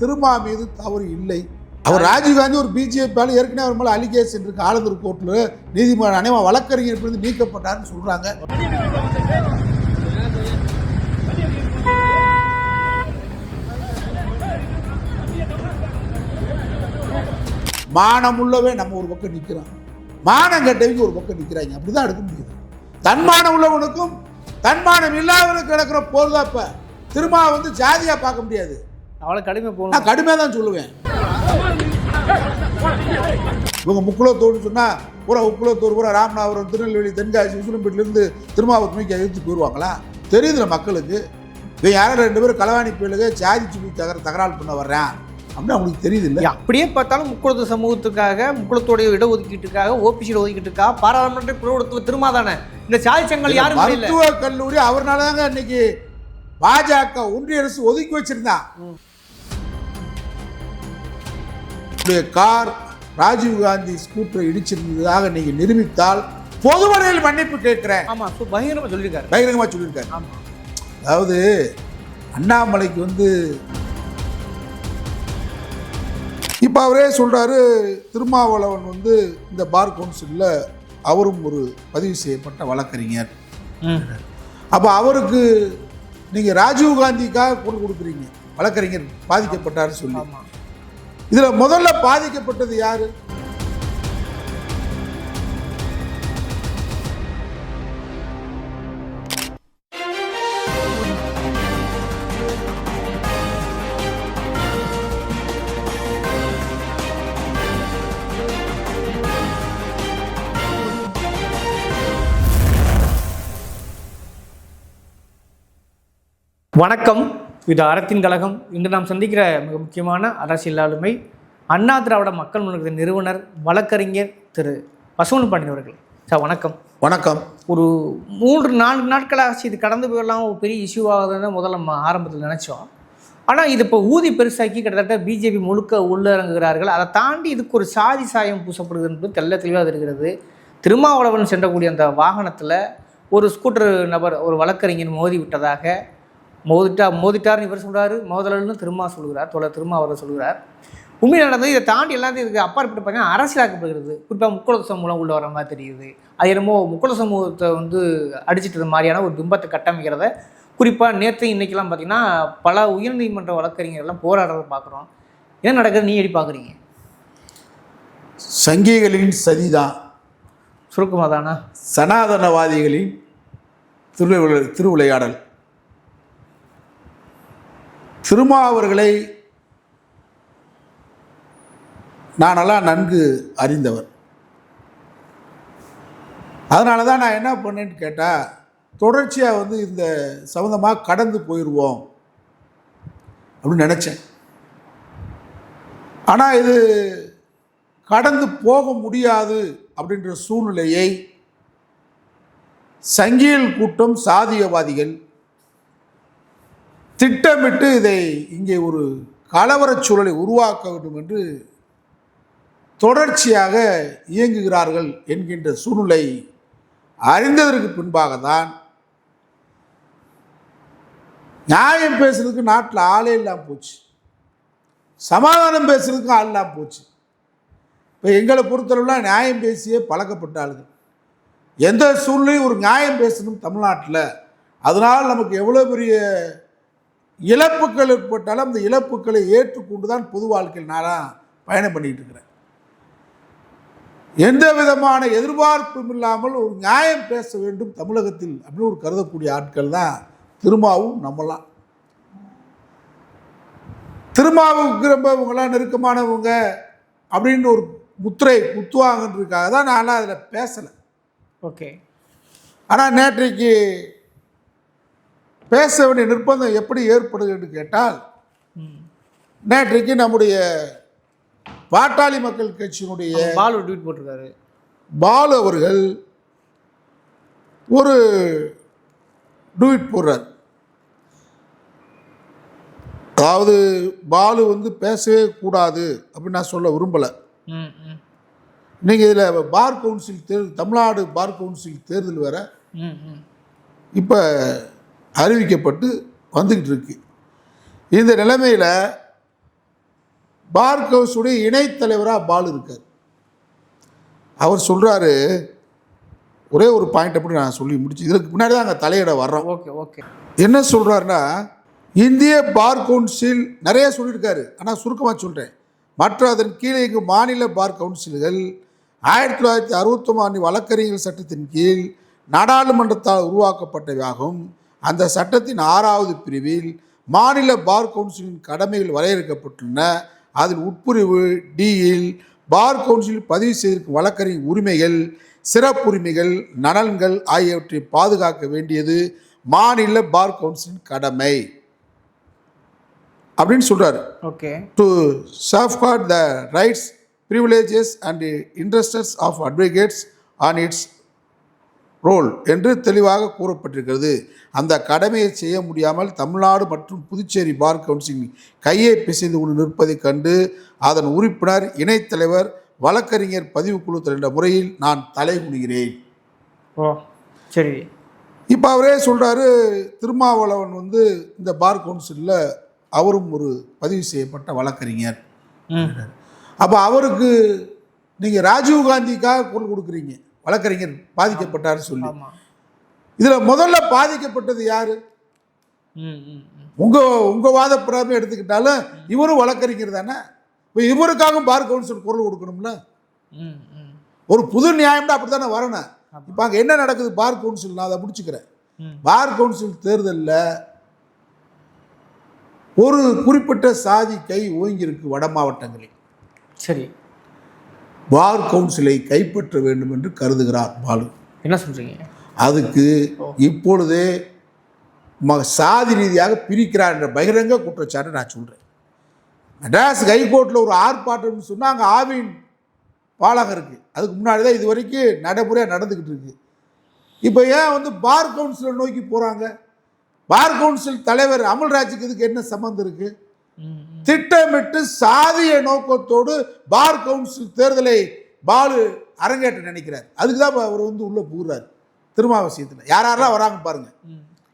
திருமா மீது தவறு இல்லை. அவர் ராஜீவ்காந்தி ஒரு பிஜேபியால் ஏற்கனவே அவர் மேலே அலிகேஷன் இருக்கு ஆலந்தூர் கோர்ட்டில் நீதிமன்ற அனைவன் வழக்கறிஞர் இருந்து நீக்கப்பட்டார்னு சொல்றாங்க. மானம் உள்ளவே நம்ம ஒரு பக்கம் நிற்கிறோம் மானம் கெட்டவங்க ஒரு பக்கம் நிற்கிறாங்க அப்படிதான் எடுக்க முடியுது. தன்மானம் உள்ளவனுக்கும் தன்மானம் இல்லாதவனுக்கு கிடக்கிற போர்தாப்ப திரும்ப வந்து ஜாதியா பார்க்க முடியாது. அவ்வளோ கடுமை போகணும். நான் கடுமையாக தான் சொல்லுவேன். இவங்க முக்குளத்தோடு சொன்னால் பூரா உக்குளத்தூர் பூரா ராமநாதபுரம் திருநெல்வேலி தென்காசி உசிலம்பேட்டிலேருந்து திருமாவூர் நோக்கி எதிர்த்து போயிடுவாங்களா தெரியுதுல மக்களுக்கு. இவன் யாரும் ரெண்டு பேரும் களவாணி பிள்ளைக ஜாதி சொல்லி தகர தகராறு பண்ண வர்றேன். அப்படின்னு அவங்களுக்கு தெரியுது இல்லை அப்படியே பார்த்தாலும் முக்குளத்து சமூகத்துக்காக முக்குளத்தோடைய இடஒதுக்கீட்டுக்காக ஓபிசி ஒதுக்கீட்டுக்காக பாராளுமன்ற குழுவத்தில் திருமா தானே இந்த சாதி சங்கங்கள் யாரும் மருத்துவ கல்லூரி அவர்னால தாங்க இன்னைக்கு பாஜக ஒன்றிய அரசு ஒதுக்கி வச்சிருந்தான் கார் ராஜீவ் காந்தி ஸ்கூட்டரை இடிச்சிருந்ததாக நீங்க நிரூபித்தால் பொதுவரையில் மன்னிப்பு கேட்கிறேன். ஆமா சு பகிரமா சொல்லியிருக்காரு. பகிரங்கமா சொல்லியிருக்காரு. ஆமா. அதாவது அண்ணாமலைக்கு வந்து இப்போ அவரே சொல்றாரு திருமாவளவன் வந்து இந்த பார் கவுன்சிலில் அவரும் ஒரு பதிவு செய்யப்பட்ட வழக்கறிஞர். அப்போ அவருக்கு நீங்கள் ராஜீவ் காந்திக்காக குரல் கொடுக்குறீங்க. வழக்கறிஞர் பாதிக்கப்பட்டாருன்னு சொல்லி. இதில் முதல்ல பாதிக்கப்பட்டது யாரு? வணக்கம். இது அறத்தின் கழகம். இன்று நாம் சந்திக்கிற மிக முக்கியமான அரசியல் ஆளுமை அண்ணா திராவிட மக்கள் முன்னேற்ற நிறுவனர் வழக்கறிஞர் திரு பசுவன் பாண்டியன் அவர்கள். சார் வணக்கம். வணக்கம். ஒரு மூன்று நான்கு நாட்களாக இது கடந்து போயிடலாம் ஒரு பெரிய இஷ்யூ ஆகுதுன்னு முதல்ல நம்ம ஆரம்பத்தில் நினச்சோம். ஆனால் இது இப்போ ஊதி பெருசாக்கி கிட்டத்தட்ட பிஜேபி முழுக்க உள்ளிறங்குகிறார்கள் அதை தாண்டி இதுக்கு ஒரு சாதி சாயம் பூசப்படுது என்பது தெள்ள தெளிவாக இருக்கிறது. திருமாவளவன் சென்றக்கூடிய அந்த வாகனத்தில் ஒரு ஸ்கூட்டர் நபர் ஒரு வழக்கறிஞர் மோதி விட்டதாக மோதிட்டா மோதிட்டார்னு இவர் சொல்கிறாரு மோதலன்னு திருமா சொல்கிறார் தோழர் திருமா அவர் சொல்கிறார் உண்மை நடந்தது இதை தாண்டி எல்லாத்தையும் இதுக்கு அப்பாற்பட்டு பார்த்தீங்கன்னா அரசியலாக்கப்படுகிறது குறிப்பாக முக்குள சமூகம் உள்ள வர மாதிரி தெரியுது. அது என்னமோ முக்குள சமூகத்தை வந்து அடிச்சிட்டது மாதிரியான ஒரு பிம்பத்தை கட்டமைக்கிறத குறிப்பாக நேற்று இன்னைக்கெல்லாம் பார்த்தீங்கன்னா பல உயர்நீதிமன்ற வழக்கறிஞர்கள்லாம் போராடுறத பார்க்குறோம். என்ன நடக்குது? நீ எப்படி பார்க்குறீங்க? சங்கிகளின் சதிதான். சுருக்கமாக தானா? சனாதனவாதிகளின் திருவிளை திருவிளையாடல். திருமாவர்களை நானெல்லாம் நன்கு அறிந்தவர். அதனால தான் நான் என்ன பண்ணேன்னு கேட்டால் தொடர்ச்சியாக வந்து இந்த சம்மந்தமாக கடந்து போயிடுவோம் அப்படின்னு நினச்சேன். ஆனால் இது கடந்து போக முடியாது அப்படின்ற சூழ்நிலையை சங்கியல் கூட்டம் சாதியவாதிகள் திட்டமிட்டு இதை இங்கே ஒரு கலவரச் சூழலை உருவாக்க வேண்டும் என்று தொடர்ச்சியாக இயங்குகிறார்கள் என்கின்ற சூழ்நிலை அறிந்ததற்கு பின்பாக தான் நியாயம் பேசுறதுக்கு நாட்டில் ஆளே இல்லாமல் போச்சு. சமாதானம் பேசுறதுக்கும் ஆள் இல்லாமல் போச்சு. இப்போ எங்களை பொறுத்தளவுலாம் நியாயம் பேசியே பழக்கப்பட்ட ஆளுங்க எந்த சூழ்நிலையும் ஒரு நியாயம் பேசணும் தமிழ்நாட்டில். அதனால் நமக்கு எவ்வளோ பெரிய இழப்புகள் ஏற்பட்டாலும் அந்த இழப்புகளை ஏற்றுக்கொண்டு தான் பொது வாழ்க்கையில் நானாக பயணம் பண்ணிட்டு இருக்கிறேன். எந்த விதமான எதிர்பார்ப்பும் இல்லாமல் ஒரு நியாயம் பேச வேண்டும் தமிழகத்தில் அப்படின்னு ஒரு கருதக்கூடிய ஆட்கள் தான் திருமாவும் நம்மலாம். திருமாவுக்கு ரொம்ப இவங்கெல்லாம் நெருக்கமானவங்க அப்படின்னு ஒரு முத்திரை குத்துவாங்கன்றதுக்காக தான் நான்லாம் அதில் பேசலை. ஓகே. ஆனால் நேற்றைக்கு பேச வேண்டிய நிர்பந்தம் எப்படி ஏற்படுகிறது கேட்டால் ம் நேற்றைக்கு நம்முடைய பாட்டாளி மக்கள் கட்சியினுடைய பால் ட்வீட் போட்டிருக்காரு. பாலு அவர்கள் ஒரு ட்வீட் போடுறார். அதாவது பாலு வந்து பேசவே கூடாது அப்படின்னு நான் சொல்ல விரும்பலை. ம் ம். நீங்கள் இதில் பார் கவுன்சில் தேர்தல் தமிழ்நாடு பார் கவுன்சில் தேர்தல் வேற. இப்போ அறிவிக்கப்பட்டு வந்துக்கிட்டு இருக்கு இந்த நிலைமையில் பார் கவுன்சிலுடைய இணைத்தலைவராக பாலு இருக்கார். அவர் சொல்கிறாரு ஒரே ஒரு பாயிண்ட் அப்படி நான் சொல்லி முடிச்சு இதுக்கு முன்னாடி தான் அங்கே தலையிட வர்றோம். ஓகே ஓகே என்ன சொல்கிறாருன்னா இந்திய பார் கவுன்சில் நிறைய சொல்லியிருக்காரு. ஆனால் சுருக்கமாக சொல்கிறேன் மற்ற அதன் கீழே இங்கு மாநில பார் கவுன்சில்கள் ஆயிரத்தி தொள்ளாயிரத்தி அறுபத்தொம்பது ஆண்டு வழக்கறிஞர் சட்டத்தின் கீழ் நாடாளுமன்றத்தால் உருவாக்கப்பட்டவையாகும். அந்த சட்டத்தின் ஆறாவது பிரிவில் மாநில பார் கவுன்சிலின் கடமைகள் வரையறுக்கப்பட்டுள்ளன. அதில் உட்பிரிவு டியில் பார் கவுன்சில் பதிவு செய்திருக்கும் வழக்கறிஞர் உரிமைகள் சிறப்புரிமைகள் நலன்கள் ஆகியவற்றை பாதுகாக்க வேண்டியது மாநில பார் கவுன்சிலின் கடமை. அப்படின்னு சொல்றாரு. Okay. To safeguard the rights privileges and interests of advocates on its role என்று தெளிவாக கூறப்பட்டிருக்கிறது. அந்த கடமையை செய்ய முடியாமல் தமிழ்நாடு மற்றும் புதுச்சேரி பார் கவுன்சில் கையை பிசைந்து கொண்டு நிற்பதைக் கண்டு அதன் உறுப்பினர் இணைத்தலைவர் வழக்கறிஞர் பதிவுக்குழு என்ற முறையில் நான் தலைகுனிகிறேன் ஓ சரி. இப்போ அவரே சொல்கிறாரு திருமாவளவன் வந்து இந்த பார் கவுன்சிலில் அவரும் ஒரு பதிவு செய்யப்பட்ட வழக்கறிஞர். அப்போ அவருக்கு நீங்கள் ராஜீவ்காந்திக்காக குரல் கொடுக்குறீங்க. வழக்கறிஞர் பாதிக்கப்பட்டாருன்னு சொல்லி. இதில் முதல்ல பாதிக்கப்பட்டது யார். உங்கள் உங்கள் வாத பிரகாரம் எடுத்துக்கிட்டாலும் இவரும் வழக்கறிஞர் தானே? இப்போ இவருக்காகவும் பார் கவுன்சில் குரல் கொடுக்கணும்ல? ஒரு புது நியாயம்னா அப்படி தானே வரணும் இப்போ அங்கே என்ன நடக்குது? பார் கவுன்சில் நான் அதை முடிச்சுக்கிறேன். பார் கவுன்சில் தேர்தலில் ஒரு குறிப்பிட்ட சாதி கை ஓங்கியிருக்கு வட மாவட்டங்களில். சரி. பார் கவுன்சிலை கைப்பற்ற வேண்டும் என்று கருதுகிறார் பாலு. என்ன சொல்கிறீங்க அதுக்கு இப்பொழுதே ம சாதி ரீதியாக பிரிக்கிறார் என்ற பகிரங்க குற்றச்சாட்டை நான் சொல்கிறேன் மெட்ராஸ் ஹைகோர்ட்டில் ஒரு ஆர்ப்பாட்டம்னு சொன்னால் அங்கே ஆவின் பாலகம் இருக்குது அதுக்கு முன்னாடி தான் இது வரைக்கும் நடைமுறையாக நடந்துக்கிட்டு இருக்கு. இப்போ ஏன் வந்து பார் கவுன்சிலை நோக்கி போகிறாங்க பார் கவுன்சில் தலைவர் அமல்ராஜுக்கு இதுக்கு என்ன சம்மந்தம் இருக்குது. திட்டமிட்டு சாதிய நோக்கத்தோடு பார் கவுன்சில் தேர்தலை பாலு அரங்கேற்ற நினைக்கிறார். அதுக்கு தான் அவர் வந்து உள்ள புகுறாரு திருமாவசியத்தில். யார் யாரெல்லாம் வராங்க பாருங்க.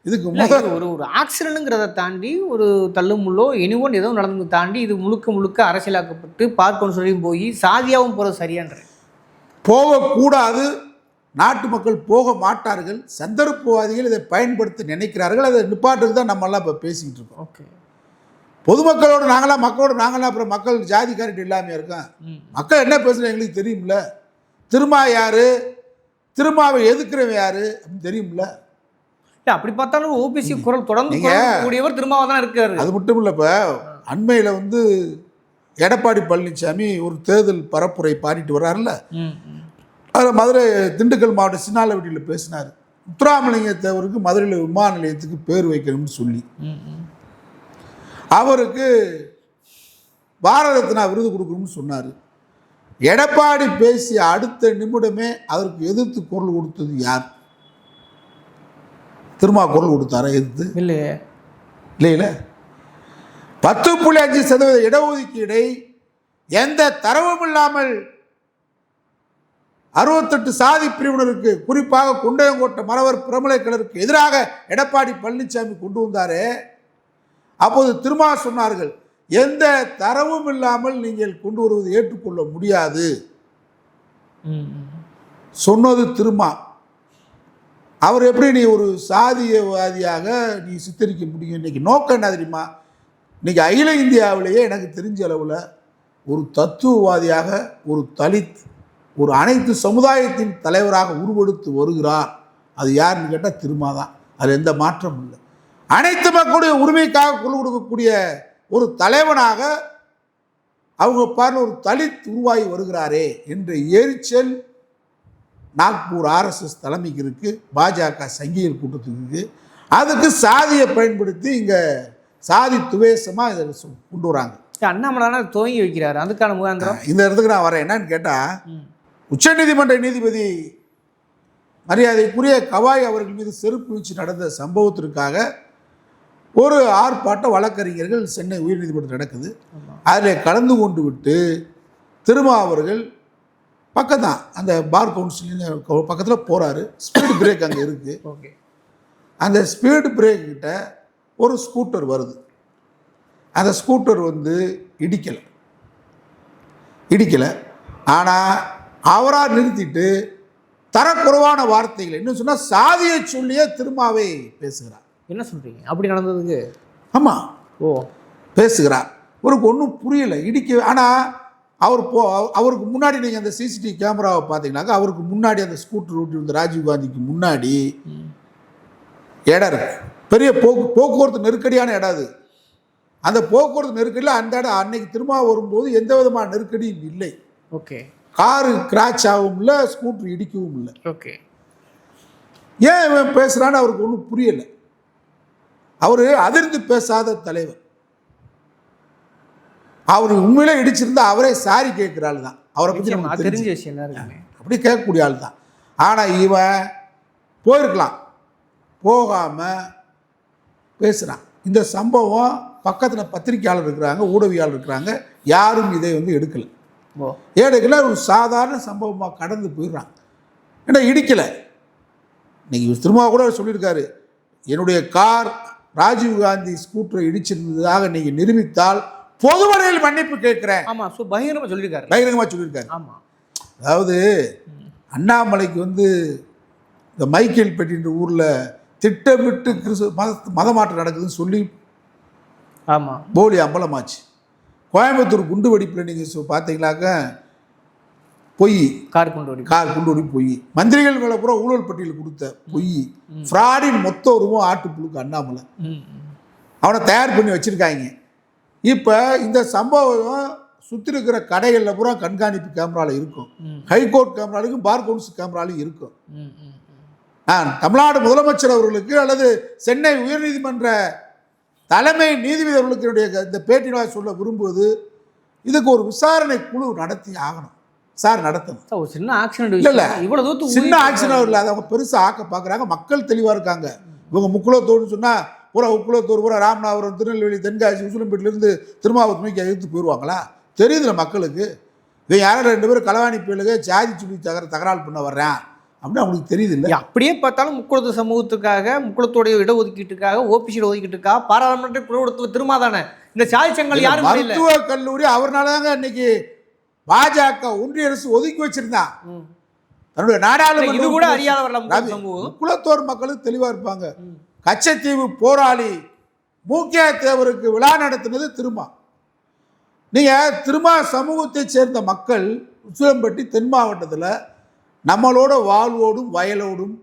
இதுக்கு முதல் ஒரு ஒரு ஆக்சிடென்ட்ங்கிறத தாண்டி ஒரு தள்ளுமுள்ளோ எனிவன் ஏதோ நடந்தது தாண்டி இது முழுக்க முழுக்க அரசியலாக்கப்பட்டு பார்க்கணும் சொல்லி போய் சாதியாகவும் போகிறது சரியான்ற. போகக்கூடாது. நாட்டு மக்கள் போக மாட்டார்கள். சந்தர்ப்பவாதிகள் இதை பயன்படுத்த நினைக்கிறார்கள். அதை நிப்பாட்டுக்கு தான் நம்மெல்லாம் இப்போ பேசிக்கிட்டு இருக்கோம். ஓகே. பொதுமக்களோட நாங்களாம் மக்களோட நாங்களாம் அப்புறம் மக்கள் ஜாதி காரிட்டு இல்லாமல் இருக்கோம் மக்கள் என்ன பேசுகிறேன் எங்களுக்கு தெரியும்ல. திருமா யாரு? திருமாவை எதுக்குறவன் யாரு? அப்படின்னு தெரியும்ல. அப்படி பார்த்தாலும் ஓபிசி குரல் தொடர்ந்து கூடியவர் திருமாவா தான் இருக்காரு. அது மட்டும் இல்லை இப்போ அண்மையில் வந்து எடப்பாடி பழனிசாமி ஒரு தேர்தல் பரப்புரை பாடிட்டு வர்றாருல்ல. அதில் மதுரை திண்டுக்கல் மாவட்டம் சின்னாலவட்டியில் பேசினார். முத்துராமலிங்க தேவருக்கு மதுரையில் விமான நிலையத்துக்கு பேர் வைக்கணும்னு சொல்லி. அவருக்கு பாரத ரத்னா விருது கொடுக்கணும்னு சொன்னார். எடப்பாடி பேசிய அடுத்த நிமிடமே அதற்கு எதிர்த்து குரல் கொடுத்தது யார்? திருமா குரல் கொடுத்தாரா எதிர்த்து? இல்லையே. இல்லையில பத்து புள்ளி அஞ்சு சதவீத இடஒதுக்கீடை எந்த தரவும் இல்லாமல் அறுபத்தெட்டு சாதி பிரிவினருக்கு குறிப்பாக குண்டையங்கோட்டை மறவர் பிரமலைக்கலருக்கு எதிராக எடப்பாடி பழனிசாமி கொண்டு வந்தாரே. அப்போது திருமா சொன்னார்கள் எந்த தரவும் இல்லாமல் நீங்கள் கொண்டு வருவதை ஏற்றுக்கொள்ள முடியாது. சொன்னது திருமா. அவர் எப்படி நீ ஒரு சாதியவாதியாக நீ சித்தரிக்க முடியும்? இன்னைக்கு நோக்கம் என்ன தெரியுமா? இன்னைக்கு அகில இந்தியாவிலேயே எனக்கு தெரிஞ்ச அளவில் ஒரு தத்துவவாதியாக ஒரு தலித் ஒரு அனைத்து சமுதாயத்தின் தலைவராக உருவெடுத்து வருகிறார். அது யாருன்னு கேட்டால் திருமா தான். அதில் எந்த மாற்றமும் இல்லை. அனைத்து மக்களுடைய உரிமைக்காக குரல் கொடுக்கக்கூடிய ஒரு தலைவனாக அவங்க பாருங்க ஒரு தலித் உருவாகி வருகிறாரே என்ற எரிச்சல் நாக்பூர் ஆர்எஸ்எஸ் தலைமைக்கு இருக்கு பாஜக சங்கியல் கூட்டத்துக்கு அதுக்கு சாதியை பயன்படுத்தி இங்கே சாதி துவேஷமாக இதை கொண்டு வராங்க. இல்ல, அண்ணாமலை துவங்கி வைக்கிறாரு. அதுக்கான முகாந்திரம்? இந்த இடத்துக்கு நான் வரேன். என்னன்னு கேட்டால். உச்சநீதிமன்ற நீதிபதி மரியாதைக்குரிய கவாய் அவர்கள் மீது செருப்பு வீச்சு நடந்த சம்பவத்திற்காக ஒரு ஆர்ப்பாட்ட வழக்கறிஞர்கள் சென்னை உயர்நீதிமன்றத்தில் நடக்குது. அதில் கலந்து கொண்டு விட்டு திருமா அவர்கள் பக்கம்தான் அந்த பார் கவுன்சிலிங் பக்கத்தில் போகிறாரு ஸ்பீடு பிரேக் அங்கே இருக்குது ஓகே. அந்த ஸ்பீடு பிரேக் கிட்ட ஒரு ஸ்கூட்டர் வருது. அந்த ஸ்கூட்டர் வந்து இடிக்கலை. இடிக்கலை. ஆனால் அவராக நிறுத்திட்டு தரக்குறைவான வார்த்தைகள் இன்னும் சொன்னால் சாதியை சொல்லியே திருமாவை பேசுகிறார். என்ன சொல்றீங்க? அப்படி நடந்ததுக்கு? ஆமாம் ஓ. பேசுகிறார். அவருக்கு ஒன்றும் புரியலை. இடிக்க ஆனால் அவர் போ அவருக்கு முன்னாடி நீங்கள் அந்த சிசிடிவி கேமராவை பார்த்தீங்கன்னாக்கா அவருக்கு முன்னாடி அந்த ஸ்கூட்டர் ஓட்டி வந்த ராஜீவ் காந்திக்கு முன்னாடி. இடம் இருக்கு. பெரிய போக்கு போக்குவரத்து நெருக்கடியான இடம் அது. அந்த போக்குவரத்து நெருக்கடியில் அந்த இடம் அன்னைக்கு திரும்ப வரும்போது எந்த விதமான நெருக்கடியும் இல்லை. ஓகே. காரு கிராச் ஆகவும் இல்லை ஸ்கூட்டர் இடிக்கவும் இல்லை. ஓகே. ஏன் இவன் பேசுகிறான்னு அவருக்கு ஒன்றும் புரியலை. அவர் அதிர்ந்து பேசாத தலைவர். அவர் உண்மையிலே இடிச்சிருந்தா அவரே சாரி கேட்குற ஆள் தான். அவரை பற்றி நமக்கு தெரிஞ்சு. விஷயம் அப்படி கேட்கக்கூடிய ஆள் தான். ஆனால் இவன் போயிருக்கலாம். போகாமல் பேசுகிறான் இந்த சம்பவம் பக்கத்தில் பத்திரிக்கையாளர் இருக்கிறாங்க ஊடகவியாளர் இருக்கிறாங்க. யாரும் இதை வந்து எடுக்கலை. ஏழைகளை ஒரு சாதாரண சம்பவமாக கடந்து போயிடுறான் ஏன்னா இடிக்கலை. இன்னைக்கு திரும்ப கூட சொல்லியிருக்காரு. என்னுடைய கார் ராஜீவ் காந்தி ஸ்கூட்டரை இடிச்சிருந்ததாக நீங்கள் நிரூபித்தால் பொதுவரையில் மன்னிப்பு கேட்குறேன். ஆமா சோ பகிரமா சொல்லியிருக்காரு. பகிரங்கமாக சொல்லியிருக்காரு. ஆமா. அதாவது அண்ணாமலைக்கு வந்து இந்த மைக்கேல்பேட்டின்ற ஊரில் திட்டமிட்டு கிறிஸ்து மத மதமாற்றம் நடக்குதுன்னு சொல்லி ஆமா. போலி அம்பலமாச்சு. கோயம்புத்தூர் குண்டு வெடிப்பில் நீங்கள் பார்த்தீங்களாக்க பொய். கார் கொண்டு ஓடி கார் குண்டு வெடிப்பு பொய். மந்திரிகள் மேலே பூரா ஊழல் பட்டியல் கொடுத்த பொய். ஃப்ராடின் மொத்த உருவம் ஆட்டுப்புழுக்கு அண்ணாமலை. அவனை தயார் பண்ணி வச்சுருக்காங்க. இப்போ இந்த சம்பவம் சுற்றி இருக்கிற கடைகளில் பூரா கண்காணிப்பு கேமராவில் இருக்கும். ஹைகோர்ட் கேமராலையும் பார் கவுன்சில் கேமராலையும் இருக்கும். தமிழ்நாடு முதலமைச்சர் அவர்களுக்கு அல்லது சென்னை உயர்நீதிமன்ற தலைமை நீதிபதி அவர்களுக்கு இந்த பேட்டினாக சொல்ல விரும்புவது இதுக்கு ஒரு விசாரணை குழு நடத்தி ஆகணும். சார் நடத்தணும். ஒரு சின்ன ஆக்சிடென்ட் இல்ல, இவ்வளவு தூரத்து சின்ன ஆக்ஷன் இல்லை அவங்க பெருசாக ஆக்க பார்க்குறாங்க மக்கள் தெளிவாக இருக்காங்க. இவங்க முக்குளத்தோடுன்னு சொன்னால் பூரா உக்குளத்தூர் பூரா ராமநாதபுரம் திருநெல்வேலி தென்காசி உசிலம்பேட்டிலேருந்து திருமாவூர் நோக்கி எதிர்த்து போயிடுவாங்களா தெரியுதுல மக்களுக்கு. இவன் யாரும் ரெண்டு பேரும் களவாணி பிள்ளைக ஜாதி சொல்லி தகர தகராறு பண்ண வர்றேன். அப்படின்னு அவங்களுக்கு தெரியுது இல்லை அப்படியே பார்த்தாலும் முக்குளத்து சமூகத்துக்காக முக்குளத்தோடைய இடஒதுக்கீட்டுக்காக ஓபிசி ஒதுக்கீட்டுக்காக பாராளுமன்ற குழுவத்தில் திருமா தானே? இந்த சாதி சங்கம் யாரும் மருத்துவ கல்லூரி அவர்னால தாங்க இன்னைக்கு பாஜக ஒன்றிய அரசு ஒதுக்கி வச்சிருந்தான் ம். தன்னுடைய நாடாளுமன்ற இது கூட அறியாத குலத்தோர் மக்களும் தெளிவா இருப்பாங்க. கச்சத்தீவு போராளி மூக்கிய தேவருக்கு விழா நடத்தினது திருமா. நீங்க திருமா சமூகத்தை சேர்ந்த மக்கள் உசிலம்பட்டி தென் மாவட்டத்தில் நம்மளோட வாழ்வோடும் வயலோடும்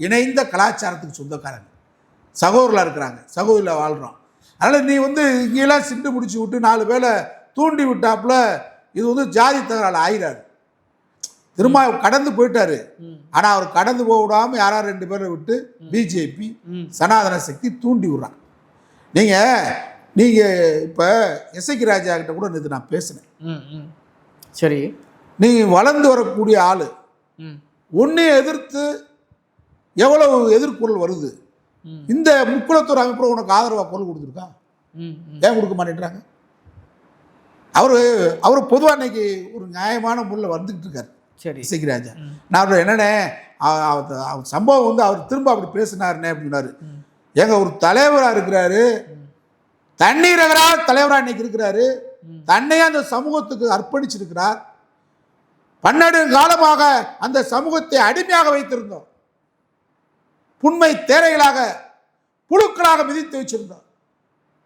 இணைந்த கலாச்சாரத்துக்கு சொந்தக்காரங்க. சகோதரில் இருக்கிறாங்க. சகோதரில் வாழ்கிறோம் அதனால் நீ வந்து இங்கெல்லாம் சிண்டு முடிச்சு விட்டு நாலு பேரை தூண்டி விட்டாப்புல இது வந்து ஜாதி தகராறு ஆயிராரு திரும்ப கடந்து போயிட்டாரு. ம். ஆனால் அவர் கடந்து போக விடாமல் யாரா ரெண்டு பேரை விட்டு பிஜேபி. சனாதன சக்தி தூண்டி விடுறான். நீங்கள் நீங்கள் இப்போ எஸ்ஐக்கு ராஜா கிட்ட கூட நேற்று நான் பேசினேன். சரி. நீ வளர்ந்து வரக்கூடிய ஆள். ம். ஒன்றை எதிர்த்து எவ்வளவு எதிர்குரல் வருது. இந்த முக்குளத்தூர் அமைப்பு உனக்கு ஆதரவாக குரல் கொடுத்துருக்கா? ஏன் கொடுக்க மாட்டேன்றாங்க? அவர் அவர் பொதுவாக இன்னைக்கு ஒரு நியாயமான முறையில் வந்துக்கிட்டு இருக்காரு. சரி. இசைக்கு ராஜா ம். நான் அவ சம்பவம் வந்து அவர் திரும்ப அப்படி பேசினாருண்ணே அப்படின்னாரு. ஏங்க ஒரு தலைவராக இருக்கிறாரு. தண்ணீரகராக தலைவராக இன்னைக்கு இருக்கிறாரு. தன்னையே அந்த சமூகத்துக்கு அர்ப்பணிச்சிருக்கிறார். பன்னெண்டு காலமாக அந்த சமூகத்தை அடிமையாக வைத்திருந்தோம். புண்மை தேரைகளாக புழுக்களாக மிதித்து வச்சிருந்தோம்.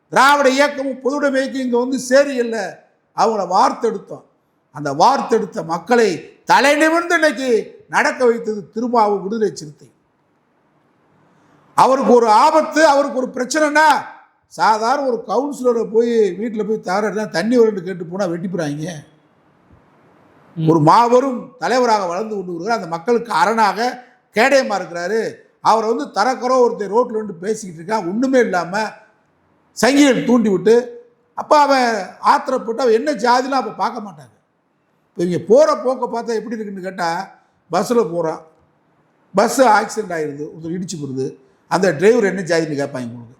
திராவிட இயக்கமும் பொதுவுடைமை இயக்கம் இங்கே வந்து சேரியல்ல அவங்கள வார்த்தெடுத்தோம். அந்த வார்த்தெடுத்த மக்களை தலை நிமிர்ந்து இன்னைக்கு நடக்க வைத்தது திருமாவு விடுதலை சிறுத்தை. அவருக்கு ஒரு ஆபத்து அவருக்கு ஒரு பிரச்சனைனா சாதாரண ஒரு கவுன்சிலரை போய் வீட்டில் போய் தகராறு தண்ணி வரண்டு கேட்டு போனால் வெட்டிப்புறாங்க. ஒரு மாபெரும் தலைவராக வளர்ந்து கொண்டு வருகிறார். அந்த மக்களுக்கு அரணாக கேடயமாக இருக்கிறாரு. அவரை வந்து தரக்குறோ ஒருத்தர் ரோட்டில் வந்து பேசிக்கிட்டு இருக்கான். ஒன்றுமே இல்லாமல் சங்கிகள் தூண்டி விட்டு அப்போ அவன் ஆத்திரப்பட்டு அவன் என்ன ஜாதிலாம் அப்போ பார்க்க மாட்டாங்க. இப்போ இவங்க போகிற போக்கை பார்த்தா எப்படி இருக்குன்னு கேட்டால் பஸ்ஸில் போகிறான் பஸ்ஸு ஆக்சிடென்ட் ஆகிடுது ஒருத்தர் இடிச்சு போடுது. அந்த டிரைவர் என்ன ஜாதின்னு கேட்பாங்க உங்களுக்கு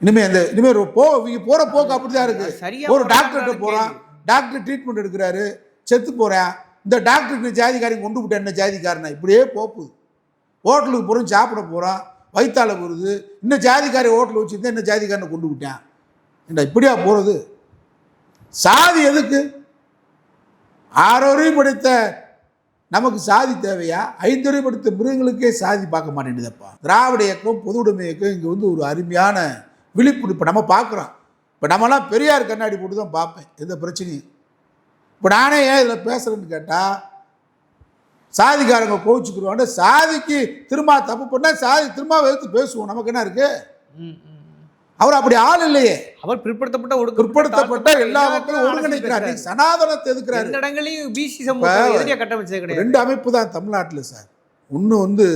இனிமேல் அந்த இனிமேல் போ இவங்க போகிற போக்கு அப்படி தான் இருக்குது ஒரு டாக்டர்கிட்ட. போகிறான் டாக்டர் ட்ரீட்மெண்ட் எடுக்கிறாரு செத்து போகிறேன் இந்த டாக்டருக்கு ஜாதிக்காரன் கொண்டு விட்டேன் என்ன ஜாதிக்காரனை? இப்படியே போகுது ஹோட்டலுக்கு போகிறோம் சாப்பிட போகிறான் வயிற்றால வருது. இன்னும் ஜாதிக்காரி ஹோட்டல் வச்சுருந்தா என்ன ஜாதிக்காரனை கொண்டு விட்டேன்? என்ன இப்படியா போகிறது சாதி எதுக்கு? ஆறறிவு படித்த நமக்கு சாதி தேவையா? ஐந்தறிவு படித்த மிருகங்களுக்கே சாதி பார்க்க மாட்டேங்குதப்பா. திராவிட இயக்கம் பொது உடைமை இயக்கம் இங்கே வந்து ஒரு அருமையான விழிப்புணர்வு. நம்ம பார்க்குறோம். இப்போ நம்மலாம் பெரியார் கண்ணாடி போட்டு தான் பார்ப்பேன். எந்த பிரச்சனையும். இப்போ நானே ஏன் இதில் பேசுகிறேன்னு கேட்டால் சாதிக்காரங்க கோவிச்சுக்குருவாங்க சாதிக்கு திரும்ப தப்பு பண்ணால் சாதி திரும்ப எடுத்து பேசுவோம். நமக்கு என்ன இருக்குது ம், ம். அவர் அப்படி ஆள் இல்லையே. அவர் பிற்படுத்தப்பட்ட பிற்படுத்தப்பட்ட எல்லா மக்களும் ஒருங்கிணைக்கிறார் சனாதனத்தை எதுக்குறாரு இடங்களையும் பிசி சமூகம் கட்டமைச்சது கிடையாது. ரெண்டு அமைப்பு தான் தமிழ்நாட்டில் சார். ஒன்று வந்து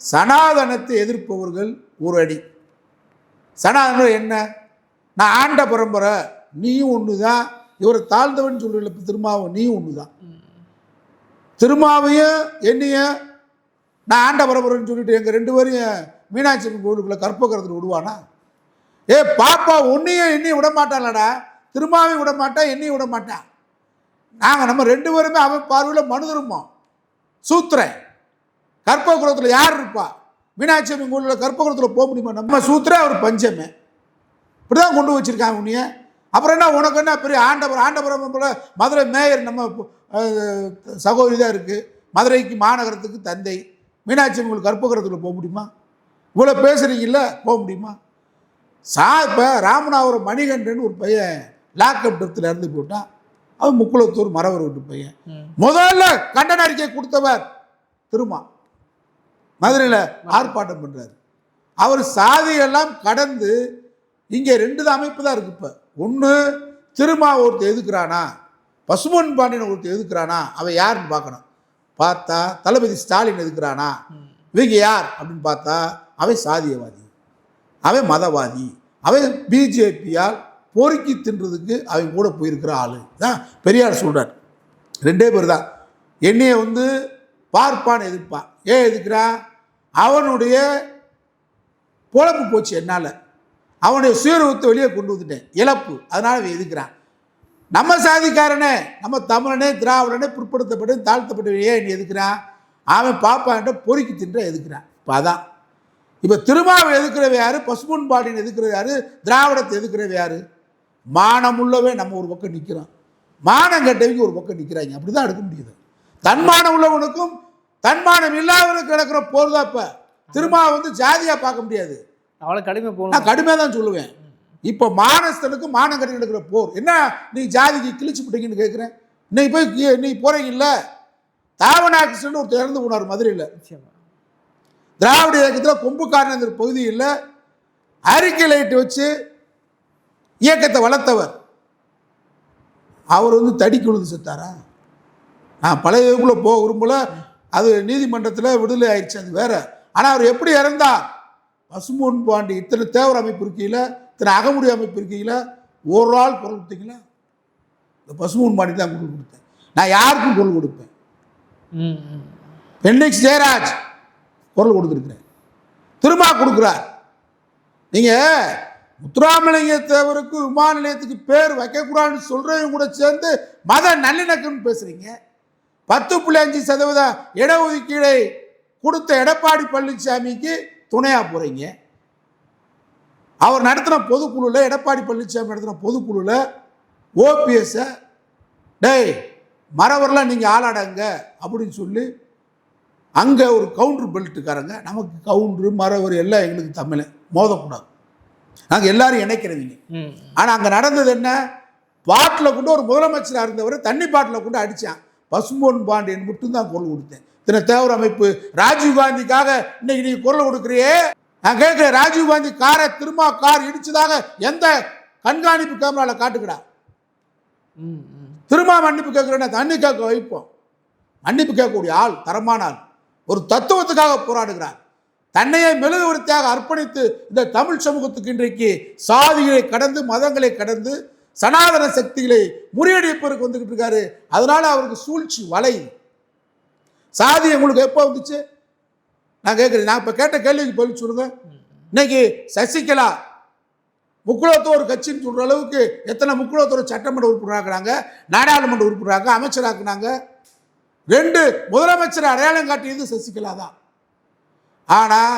சனாதனத்தை எதிர்ப்பவர்கள் ஒரு அடி. சனாதனம் என்ன? நான் ஆண்ட பரம்பரை நீயும் ஒன்று தான் இவர் தாழ்ந்தவன் இப்ப திருமாவும் நீயும் ஒன்று தான் திருமாவையும் என்னையும் நான் ஆண்ட பரம்பரைன்னு சொல்லிட்டு எங்கள் ரெண்டு பேரையும் மீனாட்சி கோவிலுக்குள்ள கற்பகரத்தில் விடுவானா? ஏ பாப்பா உன்னையும் இன்னும் விட மாட்டாளடா திருமாவையும் விட மாட்டான் என்னையும் விட மாட்டான் நாங்கள் நம்ம ரெண்டு பேருமே அவன் பார்வையில் மனு திரும்போம் சூத்திரன் கற்பகுலத்தில் யார் இருப்பா? மீனாட்சி அம்மன் கோவிலில் கற்பகுலத்தில் போக முடியுமா? நம்ம சூத்திர அவர் பஞ்சமே. இப்படி தான் கொண்டு வச்சிருக்காங்க உன்னைய. அப்புறம் என்ன உனக்கு என்ன பெரிய ஆண்டவர் ஆண்டபுரம் போல மதுரை மேயர் நம்ம சகோதரி தான் இருக்குது மதுரைக்கு மாநகரத்துக்கு தந்தை. மீனாட்சி அம்மன் கற்பகுலத்தில் போக முடியுமா? இவ்வளோ பேசுகிறீங்கல்ல போக முடியுமா? சா இப்போ ராமநாதபுரம் மணிகண்டன் ஒரு பையன் லாக்அப் டெத்தில் இறந்து போட்டான் அவன் முக்குளத்தூர் மரவர் வீட்டு பையன். முதல்ல கண்டன அறிக்கை கொடுத்தவர் திருமா. மதுரையில் ஆர்ப்பாட்டம் பண்ணுறாரு அவர் சாதியெல்லாம் கடந்து இங்கே ரெண்டு தான் அமைப்பு தான் இருக்கு இப்போ. ஒன்று திருமா ஒருத்தர் எதுக்குறானா? பசுமன் பாண்டியன் ஒருத்தர் எதுக்குறானா? அவன் யாருன்னு பார்க்கணும். பார்த்தா தளபதி ஸ்டாலின் எதுக்குறானா? இவங்க யார் அப்படின்னு பார்த்தா அவன் சாதியவாதி. அவன் மதவாதி அவன் பிஜேபியால் பொறுக்கி தின்றதுக்கு அவன் கூட போயிருக்கிற ஆளு. தான் பெரியார் சொல்கிறார் ரெண்டே பேர் தான் என்னையை வந்து பார்ப்பான் எதிர்ப்பான் ஏன் எதுக்குறான் அவனுடைய பொழப்பு போச்சு என்னால். அவனுடைய சுயரூபத்தை வெளியே கொண்டு வந்துட்டேன். இழப்பு. அதனால் அவன் எதுக்குறான்? நம்ம சாதிக்காரனே நம்ம தமிழனே திராவிடனே பிற்படுத்தப்பட்டு தாழ்த்தப்பட்டு ஏன் எதுக்குறான்? அவன் பாப்பான்ட்ட பொறுக்கி தின்ற எதுக்குறான்? இப்போ அதான். இப்போ திருமாவை எதுக்குறவ யாரு? பசுமன் பாண்டியன் எதுக்குறது யாரு? திராவிடத்தை எதுக்குறவ யாரு? மானம் உள்ளவே நம்ம ஒரு பக்கம் நிற்கிறோம் மானம் கெட்டவங்க ஒரு பக்கம் நிற்கிறாங்க அப்படி தான் எடுக்க முடியுது. தன்மானம் உள்ளவனுக்கும் தன்மானம் இல்லாதவனுக்கு கிடக்கிற போர் தான் இப்போ. திருமாவை வந்து ஜாதியாக பார்க்க முடியாது. அவ்வளோ கடுமை நான் போகணும். கடுமையாக தான் சொல்லுவேன். இப்போ மானஸ்தனுக்கு மானம் கட்டி நடக்கிற போர். என்ன நீ ஜாதிக்கு கிழிச்சு விட்டீங்கன்னு கேட்குறேன் இன்னைக்கு போய் நீ போறீங்கல்ல? தாவனாகிருஷ்ணன் ஒருத்தர் இறந்து போனார் மதுரையில். திராவிட இயக்கத்தில் கொம்புக்காரன் பகுதியில் அறிக்கை லைட் வச்சு இயக்கத்தை வளர்த்தவர். அவர் வந்து தடிக்கு விழுந்து செத்தாரா? நான் பழைய இதுக்குள்ளே போக விரும்பல. அது நீதிமன்றத்தில் விடுதலை ஆயிடுச்சு அது வேற. ஆனால் அவர் எப்படி இறந்தார்? பசும்பொன் பாண்டி இத்தனை தேவர் அமைப்பு இருக்கையில் இத்தனை அகமுடி அமைப்பு இருக்கையில் ஒரு ஆள் குரல் கொடுத்தீங்களா? இந்த பசும்பொன் பாண்டி தான் குரல் கொடுத்தேன். நான் யாருக்கும் குரல் கொடுப்பேன்? பெண்ணிக்ஸ் ஜெயராஜ். குரல் கொடுத்துருக்குறேன். திருமா கொடுக்குறார். நீங்கள் முத்துராமலிங்க தேவருக்கு விமான நிலையத்துக்கு பேர் வைக்கக்கூடாதுன்னு சொல்கிறவங்க கூட சேர்ந்து மத நல்லிணக்கம்னு பேசுகிறீங்க பத்து புள்ளி அஞ்சு சதவீதம் இடஒதுக்கீடை கொடுத்த எடப்பாடி பழனிசாமிக்கு துணையாக போகிறீங்க அவர் நடத்தின பொதுக்குழுவில் எடப்பாடி பழனிசாமி நடத்தின பொதுக்குழுவில் ஓபிஎஸ்ஸை டேய் மரவரெலாம் நீங்கள் ஆளாடங்க அப்படின்னு சொல்லி அங்கே ஒரு கவுண்டர் பெல்ட்டுக்காரங்க நமக்கு கவுண்டரு மறவர் எல்லாம் எங்களுக்கு தமிழ் மோதக்கூடாது. நாங்கள் எல்லாரும் இணைக்கிறவங்க. ஆனால் அங்கே நடந்தது என்ன? பாட்டில் கொண்டு ஒரு முதலமைச்சராக இருந்தவர் தண்ணி பாட்டில் கொண்டு அடித்தான் பசும்பொன் பாண்டியன் மட்டும்தான் குரல் கொடுத்தேன். இத்தனை தேவர் அமைப்பு ராஜீவ் காந்திக்காக இன்னைக்கு நீ குரல் கொடுக்குறியே? நான் கேட்குறேன் ராஜீவ் காந்தி காரை திரும்ப கார் இடிச்சதாக எந்த கண்காணிப்பு கேமராவில் காட்டுக்கடா? திரும்ப மன்னிப்பு கேட்குறேன்னா தண்ணி கேட்க வைப்போம். மன்னிப்பு கேட்கக்கூடிய ஆள் தரமான ஆள். ஒரு தத்துவத்துக்காக போராடுகிறார். தன்னையே மெழுகுவர்த்தியாக அர்ப்பணித்து இந்த தமிழ் சமூகத்துக்கு இன்றைக்கு சாதிகளை கடந்து மதங்களை கடந்து சனாதன சக்திகளை முறியடிப்பதற்கு வந்துக்கிட்டு இருக்காரு. அதனால அவருக்கு சூழ்ச்சி வலை. சாதி உங்களுக்கு எப்போ வந்துச்சு? நான் கேட்குறேன். நான் இப்போ கேட்ட கேள்விக்கு பதில் சொல்லுங்க. இன்னைக்கு சசிகலா முக்குளத்தோர் கட்சின்னு சொல்கிற அளவுக்கு எத்தனை முக்குளத்தோர் சட்டமன்ற உறுப்பினராக்குறாங்க நாடாளுமன்ற உறுப்பினராக அமைச்சராக்குனாங்க. ரெண்டு முதலமைச்சர் அடையாளம் காட்டியது சசிகலா தான். ஆனால்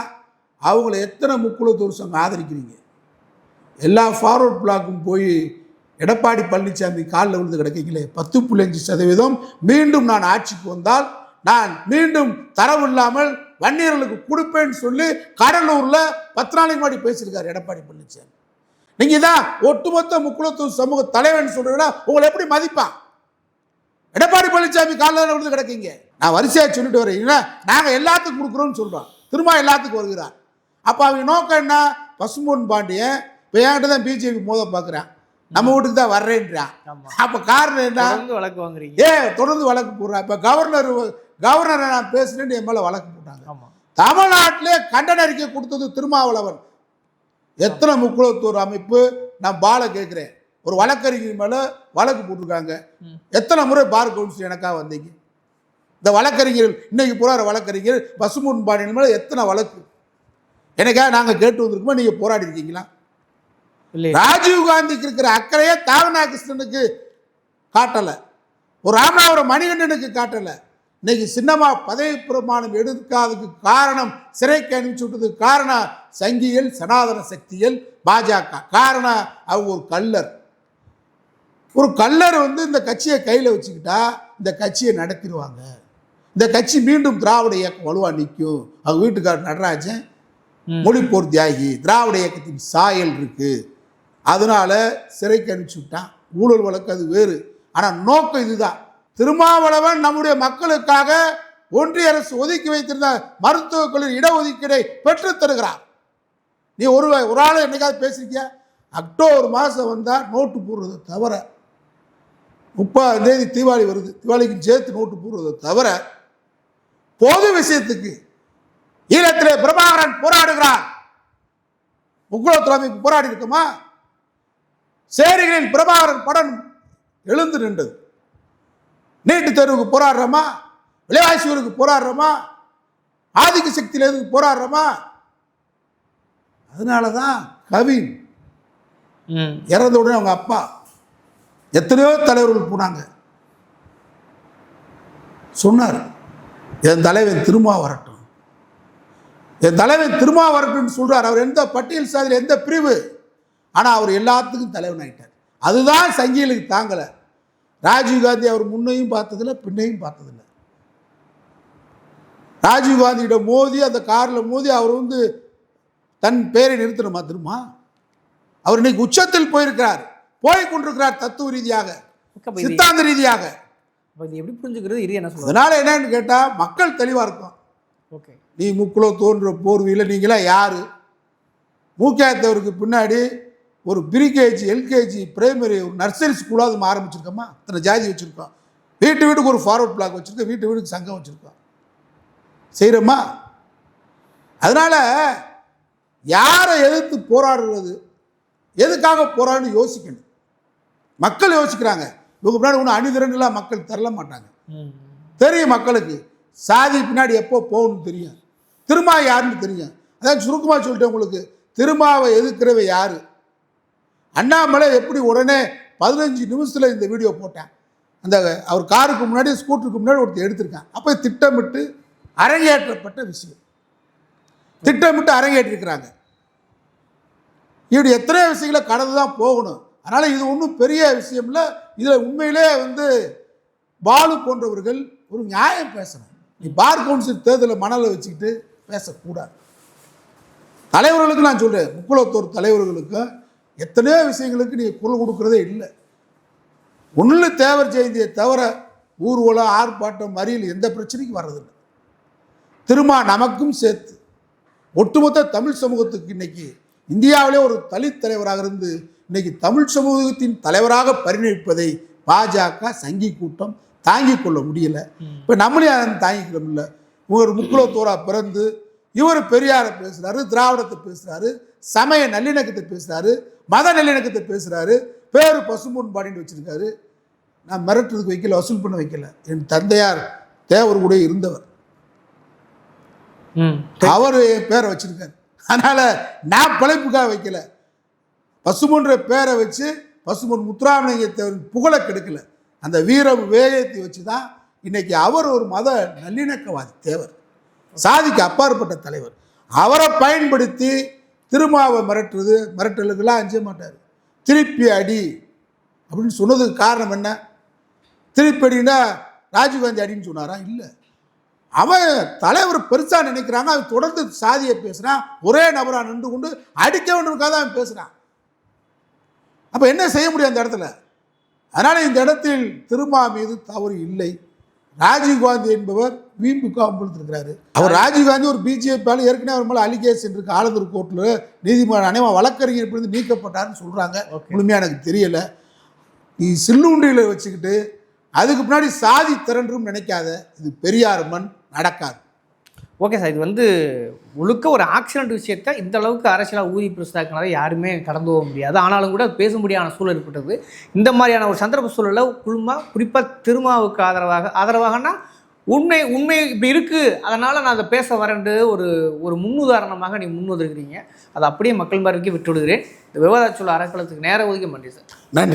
அவங்கள எத்தனை முக்குளத்தோர் சங்கம் ஆதரிக்கிறீங்க? எல்லா ஃபார்வர்ட் பிளாக்கும் போய் எடப்பாடி பழனிசாமி காலில் விழுந்து கிடக்கீங்களே? பத்து புள்ளி அஞ்சு சதவீதம் மீண்டும் நான் ஆட்சிக்கு வந்தால் நான் மீண்டும் தரவு இல்லாமல் வன்னியர்களுக்கு கொடுப்பேன்னு சொல்லி கடலூரில் பத்து நாளைக்கு முன்னாடி பேசியிருக்காரு எடப்பாடி பழனிசாமி நீங்கள் தான் ஒட்டுமொத்த முக்குளத்தூர் சமூக தலைவன் சொல்றீங்கன்னா உங்களை எப்படி மதிப்பான்? பழனிசாமி காலில் விழுந்து கிடக்கீங்க. நான் வரிசையா சொல்லிட்டு வரேன். ஏன்னா நாங்க எல்லாத்துக்கும் கொடுக்குறோம்னு சொல்றோம். திரும்ப எல்லாத்துக்கும் வருகிறார். அப்ப அவங்க நோக்கம் என்ன? பசும்பொன் பாண்டியன் இப்போ என்கிட்ட தான் பிஜேபி மோத பார்க்குறான் நம்ம வீட்டுக்கு தான் வர்றேன்றான். அப்ப காரணம் என்ன? வழக்கு வாங்குறீங்க. ஏ தொடர்ந்து வழக்கு போடுறான் இப்ப கவர்னர் கவர்னரை நான் பேசுனேன்னு என் மேல வழக்கு போட்டாங்க. தமிழ்நாட்டிலே கண்டன அறிக்கை கொடுத்தது திருமாவளவன். எத்தனை முக்குளத்தூர் அமைப்பு? நான் பால கேட்குறேன் ஒரு வழக்கறிஞர் மேலே வழக்கு போட்டிருக்காங்க. எத்தனை முறை பார் கவுன்சில் எனக்காக வந்தீங்க? இந்த வழக்கறிஞர்கள் இன்னைக்கு போராட வழக்கறிஞர் பசுமுன் பாண்டியன் மேலே எத்தனை வழக்கு? எனக்காக நாங்கள் கேட்டு வந்திருக்கோமா? நீங்கள் போராடி இருக்கீங்களா? ராஜீவ் காந்திக்கு இருக்கிற அக்கறையே தாவனா கிருஷ்ணனுக்கு காட்டலை. ஒரு ராமநாதபுரம் மணிகண்டனுக்கு காட்டலை. இன்னைக்கு சின்னமா பதவி பிரமாணம் எடுக்காததுக்கு காரணம் சிறைக்கு அனுப்பிச்சு விட்டதுக்கு காரணம் சங்கியல் சனாதன சக்திகள் பாஜக. காரணம் அவங்க ஒரு கள்ளர். ஒரு கள்ளர் வந்து இந்த கட்சியை கையில் வச்சுக்கிட்டா இந்த கட்சியை நடத்திடுவாங்க. இந்த கட்சி மீண்டும் திராவிட இயக்கம் வலுவா நிற்கும் அவங்க வீட்டுக்காரர் நடராஜன். மொழிப்போர் தியாகி திராவிட இயக்கத்தின் சாயல் இருக்கு. அதனால சிறைக்கு அனுப்பிச்சு விட்டான். ஊழல் வழக்கு அது வேறு. ஆனால் நோக்கம் இதுதான். திருமாவளவன் நம்முடைய மக்களுக்காக ஒன்றிய அரசு ஒதுக்கி வைத்திருந்த மருத்துவக் கல்லூரி இடஒதுக்கீடை பெற்றுத் தருகிறார். நீ ஒரு ஒரு ஆள் என்னைக்காவது பேசியிருக்கியா அக்டோபர் மாதம் வந்தால் நோட்டு போடுறதை தவிர முப்பதாம் தேதி தீபாவளி வருது. தீபாவளிக்கு சேர்த்து நோட்டு போடுறதை தவிர பொது விஷயத்துக்கு ஈழத்திலே பிரபாகரன் போராடுகிறார். முக்குளத்தில் அமைப்பு போராடி இருக்குமா? சேரிகளில் பிரபாகரன் படம் எழுந்து நின்றது. நீட்டு தேர்வுக்கு போராடுறோமா? விலைவாசி உயர்வுக்கு போராடுறோமா? ஆதிக்க சக்தியில் எதுக்கு போராடுறோமா? அதனால தான் கவின் இறந்த உடனே அவங்க அப்பா எத்தனையோ தலைவர்கள் போனாங்க. சொன்னார் என் தலைவன் திரும்ப வரட்டும். என் தலைவன் திரும்ப வரட்டும்னு சொல்றார். அவர் எந்த பட்டியல் சாதியில் எந்த பிரிவு? ஆனால் அவர் எல்லாத்துக்கும் தலைவன் ஆகிட்டார் அதுதான் சங்கிகளுக்கு தாங்கலை. ராஜீவ்காந்தி அவர் முன்னையும் பார்த்ததில்ல பின்னையும் பார்த்ததில்ல. ராஜீவ்காந்தியிட மோதி அந்த காரில் மோதி அவர் வந்து தன் பேரை நிறுத்தணுமா திரும்ப அவர் இன்னைக்கு உச்சத்தில் போயிருக்கிறார். போய் கொண்டிருக்கிறார் தத்துவ ரீதியாக இது சித்தாந்த ரீதியாக. இது எப்படி புரிஞ்சுக்கிறது? இரு என்ன அதனால என்னன்னு கேட்டா மக்கள் தெளிவா இருக்கும் ஓகே. நீ முக்குளோ தோன்ற போர்வியில் நீங்களாம் யாரு? மூக்காயத்தவருக்கு பின்னாடி ஒரு ப்ரீகேஜி எல்கேஜி பிரைமரி ஒரு நர்சரி ஸ்கூலாவது நம்ம ஆரம்பிச்சிருக்கோமா? இத்தனை ஜாதி வச்சுருக்கோம். வீட்டு வீட்டுக்கு ஒரு ஃபார்வர்ட் பிளாக் வச்சுருக்கோம் வீட்டு வீட்டுக்கு சங்கம் வச்சுருக்கோம். செய்கிறோமா அதனால் யாரை எதிர்த்து போராடுறது? எதுக்காக போராடுன்னு யோசிக்கணும். மக்கள் யோசிக்கிறாங்க. இவங்க முன்னாடி ஒன்றும் அணிதிரண்டுலாம் மக்கள் தரல மாட்டாங்க. தெரியும் மக்களுக்கு. சாதி பின்னாடி எப்போ போகணும்னு தெரியும். திருமா யாருன்னு தெரியும். அதான் சுருக்கமாக சொல்லிட்டேன் உங்களுக்கு. திருமாவை எதிர்க்கிறவ யாரு? அண்ணாமலை எப்படி உடனே பதினஞ்சு நிமிஷத்தில் இந்த வீடியோ போட்டேன். அந்த அவர் காருக்கு முன்னாடி ஸ்கூட்டருக்கு முன்னாடி ஒருத்தர் எடுத்திருக்கான். அப்போ திட்டமிட்டு அரங்கேற்றப்பட்ட விஷயம். திட்டமிட்டு அரங்கேற்றிருக்கிறாங்க. இப்படி எத்தனையோ விஷயங்களை கடந்து தான் போகணும். அதனால் இது ஒன்றும் பெரிய விஷயம் இல்லை. இதில் உண்மையிலே வந்து பாலு போன்றவர்கள் ஒரு நியாயம் பேசணும். நீ பார் கவுன்சில் தேர்தலை மணலை வச்சுக்கிட்டு பேசக்கூடாது. தலைவர்களுக்கு நான் சொல்கிறேன் முக்குளத்தூர் தலைவர்களுக்கு எத்தனையோ விஷயங்களுக்கு நீ குரல் கொடுக்குறதே இல்லை. ஒன்று தேவர் ஜெயந்தியை தவிர ஊர்வலம் ஆர்ப்பாட்டம் மறியல் எந்த பிரச்சனைக்கும் வர்றதில்லை. திருமா நமக்கும் சேர்த்து. ஒட்டுமொத்த தமிழ் சமூகத்துக்கு இன்னைக்கு இந்தியாவிலே ஒரு தலித் தலைவராக இருந்து இன்னைக்கு தமிழ் சமூகத்தின் தலைவராக பரிணமிப்பதை பாஜக சங்கி கூட்டம் தாங்கிக் கொள்ள முடியல. இப்போ நம்மளே அதை தாங்கிக்கிறோம் இல்லை. ஒரு முக்குலத்தோரா பிறந்து இவர் பெரியாரை பேசுறாரு திராவிடத்தை பேசுறாரு சமய நல்லிணக்கத்தை பேசுறாரு மத நல்லிணக்கத்தை பேசுறாரு பேரு பசும்பொன் பாடின்னு வச்சிருக்காரு. நான் மிரட்டுறதுக்கு வைக்கல வசூல் பண்ண வைக்கல. என் தந்தையார் தேவர் கூட இருந்தவர். ம். அவர் என் பேரை வச்சிருக்காரு. அதனால நான் பிழைப்புக்காக வைக்கல. பசுமன்ற பேரை வச்சு பசுமன் முத்துராமலிங்கத்தேவன் புகழை கெடுக்கல. அந்த வீர வேகத்தை வச்சு தான் இன்னைக்கு அவர் ஒரு மத நல்லிணக்கவாதி தேவர். சாதிக்கு அப்பாற்பட்ட தலைவர். அவரை பயன்படுத்தி திருமாவை மிரட்டுறது மிரட்டலுக்கெல்லாம் அஞ்ச மாட்டார். திருப்பி அடி அப்படின்னு சொன்னதுக்கு காரணம் என்ன? திருப்பி அடின்னா ராஜீவ்காந்தி அடின்னு சொன்னாரா? இல்லை. அவன் தலைவர் பெருசாக நினைக்கிறாங்க அவன் தொடர்ந்து சாதியை பேசுகிறான் ஒரே நபராக நின்று கொண்டு அடிக்க வேண்டியதுக்காக அவன் பேசுகிறான் அப்போ என்ன செய்ய முடியும் அந்த இடத்துல? அதனால் இந்த இடத்தில் திருமா மீது தவறு இல்லை. ராஜீவ்காந்தி என்பவர் வீம்புக்கு அம்பலத்திருக்கிறாரு அவர் ராஜீவ்காந்தி ஒரு பிஜேபியால் ஏற்கனவே அவர் மேலே அலிகேஷன் இருக்கு ஆலந்தூர் கோர்ட்டில் நீதிமன்ற அனைவரும் வழக்கறிஞர் இருந்து நீக்கப்பட்டார்னு சொல்கிறாங்க. முழுமையாக எனக்கு தெரியல. நீ சில்லுண்டியில் வச்சுக்கிட்டு அதுக்கு பின்னாடி சாதி திரண்டும் நினைக்காத. இது பெரியார் மண் நடக்காது. ஓகே சார் இது வந்து முழுக்க ஒரு ஆக்சிடென்ட் விஷயத்த இந்த அளவுக்கு அரசியலாக ஊதி பிரசாக்கினதை யாருமே கடந்து போக முடியாது. ஆனாலும் கூட பேச முடியாத சூழல் ஏற்பட்டது. இந்த மாதிரியான ஒரு சந்தர்ப்ப சூழலில் குழுமா குறிப்பாக திருமாவுக்கு ஆதரவாக ஆதரவாகனா உண்மை உண்மை இப்படி இருக்குது அதனால் நான் அதை பேச வரேன்ட்டு ஒரு ஒரு முன்னுதாரணமாக நீ முன் வந்திருக்கிறீங்க. அதை அப்படியே மக்கள் பார்வைக்கு விட்டு விடுகிறேன் இந்த விவாத சொல்ல அறக்கலத்துக்கு நேர ஒதுக்க மாட்டேன் சார். நன்றி.